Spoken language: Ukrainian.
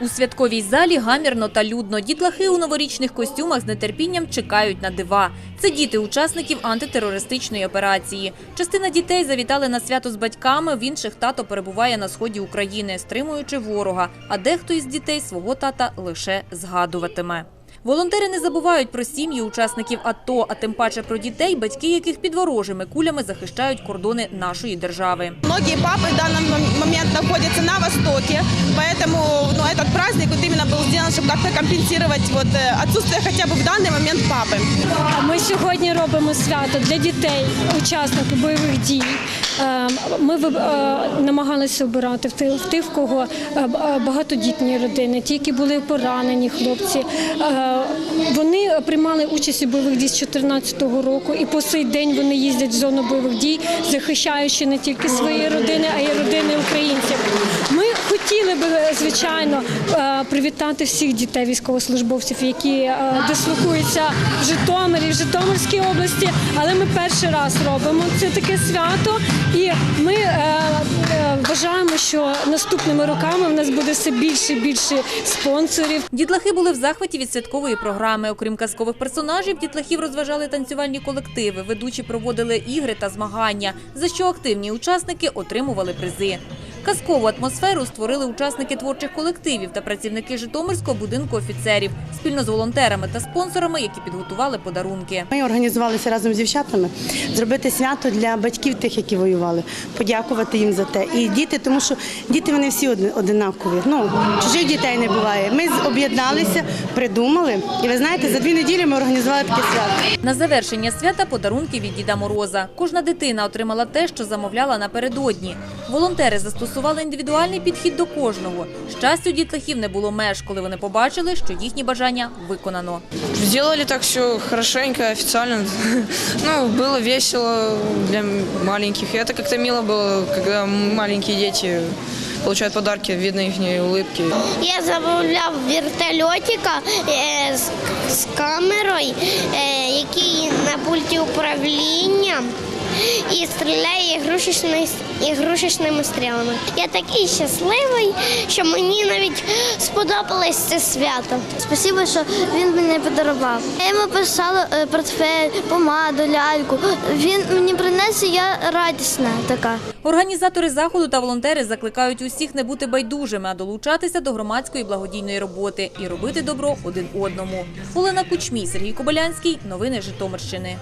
У святковій залі гамірно та людно. Дітлахи у новорічних костюмах з нетерпінням чекають на дива. Це діти учасників антитерористичної операції. Частина дітей завітали на свято з батьками, в інших тато перебуває на сході України, стримуючи ворога. А дехто із дітей свого тата лише згадуватиме. Волонтери не забувають про сім'ї учасників АТО, а тим паче про дітей, батьки яких під ворожими кулями захищають кордони нашої держави. Многие папы в данный мом- момент находятся на Востоке, поэтому ну, этот праздник вот именно был сделан, чтобы как-то компенсировать вот, э, отсутствие хотя бы в данный момент папы. Ми сьогодні робимо свято для дітей, учасників бойових дій. Е, Ми ви- е, намагалися обирати в тих, в тих, в кого е, б- е, багатодітні родини, ті, які були поранені хлопці. Е, Вони приймали участь у бойових дій з 2014 року, і по сей день вони їздять в зону бойових дій, захищаючи не тільки свої родини, а й родини українців. Ми хотіли би, звичайно, е, привітати всіх дітей військовослужбовців, які е, дислокуються в Житомирі, в Житомирській області. Але ми перший раз робимо це таке свято, і ми е, е, вважаємо, що наступними роками в нас буде все більше і більше спонсорів. Дітлахи були в захваті від святкової програми. Окрім казкових персонажів, дітлахів розважали танцювальні колективи. Ведучі проводили ігри та змагання, за що активні учасники отримували призи. Казкову атмосферу створили учасники творчих колективів та працівники Житомирського будинку офіцерів спільно з волонтерами та спонсорами, які підготували подарунки. Ми організувалися разом з дівчатами зробити свято для батьків тих, які воювали, подякувати їм за те. І діти, тому що діти вони всі одинакові. Ну чужих дітей не буває. Ми об'єдналися, придумали. І ви знаєте, за дві неділі ми організували таке свято. На завершення свята подарунки від Діда Мороза. Кожна дитина отримала те, що замовляла напередодні. Волонтери застосували індивідуальний підхід до кожного. Щастю дітлахів не було меж, коли вони побачили, що їхні бажання виконано. Сделали так все хорошенько, официально. Ну, было весело для маленьких. И это как-то мило было, когда маленькие дети получают подарки, видно их улыбки. Я замовляв вертольотика е, з, з камерою, е, який на пульті управління і стріляє ігрушечними, ігрушечними стрілами. Я такий щасливий, що мені навіть сподобалось це свято. Спасибо, що він мені подарував. Я йому писала е, портфель, помаду, ляльку. Він мені приніс, і я радісна така. Організатори заходу та волонтери закликають усіх не бути байдужими, а долучатися до громадської благодійної роботи і робити добро один одному. Олена Кучмій, Сергій Кобилянський. Новини Житомирщини.